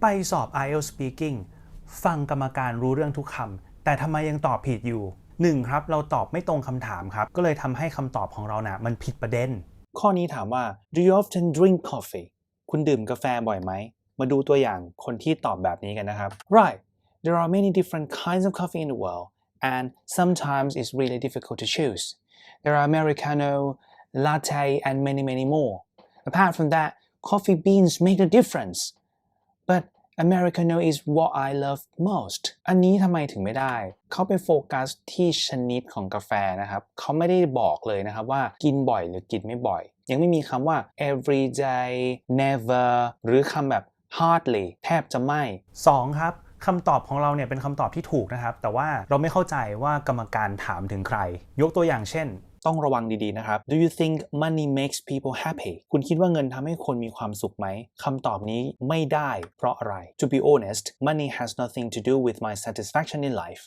ไปสอบ IELTS Speaking ฟังกรรมการรู้เรื่องทุกคำแต่ทำไมยังตอบผิดอยู่ 1. ครับเราตอบไม่ตรงคำถามครับ ก็เลยทำให้คำตอบของเรานะ่ะมันผิดประเด็น ข้อนี้ถามว่า do you often drink coffee คุณดื่มกาแฟบ่อยไหม มาดูตัวอย่างคนที่ตอบแบบนี้กันนะครับ right there are many different kinds of coffee in the world and sometimes it's really difficult to choose there are americano latte and many many more apart from that coffee beans make a difference Americano is what I love most อันนี้ทำไมถึงไม่ได้ เขาไปโฟกัสที่ชนิดของกาแฟนะครับ เขาไม่ได้บอกเลยนะครับว่ากินบ่อยหรือกินไม่บ่อย ยังไม่มีคำว่า every day never หรือคำแบบ hardly แทบจะไม่ 2. ครับคำตอบของเราเนี่ยเป็นคำตอบที่ถูกนะครับ แต่ว่าเราไม่เข้าใจว่ากรรมการถามถึงใคร ยกตัวอย่างเช่น ต้องระวังดีๆนะครับ Do you think money makes people happy คุณคิดว่าเงินทำให้คนมีความสุขไหมคำตอบนี้ไม่ได้เพราะอะไร To be honest money has nothing to do with my satisfaction in life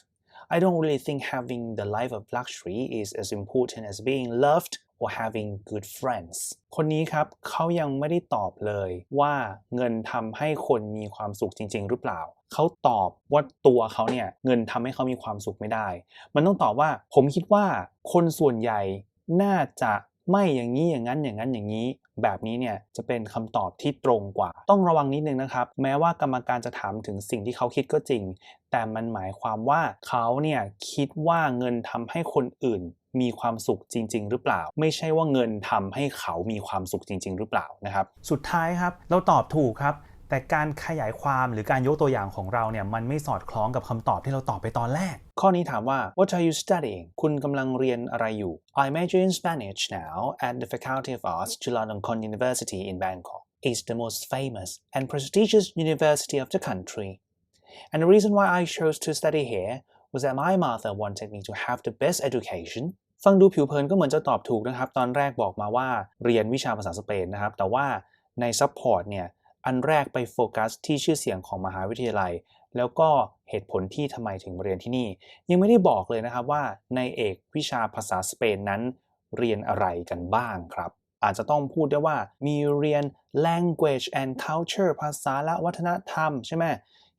I don't really think having the life of luxury is as important as being loved or having good friends คนนี้ครับเขายังไม่ได้ตอบเลยว่าเงินทำให้คนมีความสุขจริง ๆ หรือเปล่า เขาตอบว่าตัวเขาเนี่ยเงินทำให้เขามีความสุขไม่ได้ มันต้องตอบว่าผมคิดว่าคนส่วนใหญ่น่าจะ ไม่อย่างนี้อย่างนั้นอย่างนั้นอย่างนี้ แบบนี้เนี่ยจะเป็นคำตอบที่ตรงกว่า ต้องระวังนิดนึงนะครับ แม้ว่ากรรมการจะถามถึงสิ่งที่เขาคิดก็จริง แต่มันหมายความว่าเขาเนี่ยคิดว่าเงินทำให้คนอื่นมีความสุขจริง ๆ หรือเปล่า ไม่ใช่ว่าเงินทำให้เขามีความสุขจริง ๆ หรือเปล่านะครับ สุดท้ายครับ เราตอบถูกครับ แต่การขยายความหรือการยกตัวอย่างของเราเนี่ยมันไม่สอดคล้องกับคำตอบที่เราตอบไปตอนแรก ข้อนี้ถามว่า What are you studying คุณกำลังเรียนอะไรอยู่ I major in Spanish now at the Faculty of Arts Chulalongkorn University in Bangkok It's the most famous and prestigious university of the country and the reason why I chose to study here was that my mother wanted me to have the best education ฟังดูผิวเผินก็เหมือนจะตอบถูกนะครับ ตอนแรกบอกมาว่าเรียนวิชาภาษาสเปนนะครับ แต่ว่าใน support เนี่ย อันแรกไปโฟกัสที่ชื่อเสียงของมหาวิทยาลัย แล้วก็เหตุผลที่ทำไมถึงมาเรียนที่นี่ ยังไม่ได้บอกเลยนะครับว่าในเอกวิชาภาษาสเปนนั้น เรียนอะไรกันบ้างครับ อาจจะต้องพูดได้ว่ามีเรียน language and culture ภาษาและวัฒนธรรมใช่ไหม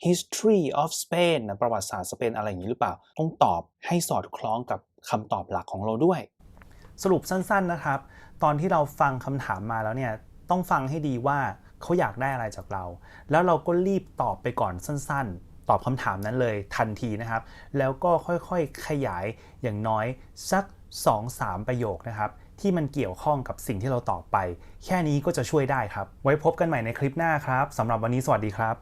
history of Spain ประวัติศาสตร์สเปนอะไรอย่างนี้หรือเปล่า ต้องตอบให้สอดคล้องกับคำตอบหลักของเราด้วย สรุปสั้นๆนะครับ ตอนที่เราฟังคำถามมาแล้วเนี่ย ต้องฟังให้ดีว่า เขาอยากได้อะไรจากเรา แล้วเราก็รีบตอบไปก่อนสั้นๆ ตอบคำถามนั้นเลยทันทีนะครับ แล้วก็ค่อยๆขยายอย่างน้อยสัก 2-3 ประโยคนะครับที่มันเกี่ยวข้องกับสิ่งที่เราตอบไป แค่นี้ก็จะช่วยได้ครับ ไว้พบกันใหม่ในคลิปหน้าครับสำหรับวันนี้สวัสดีครับ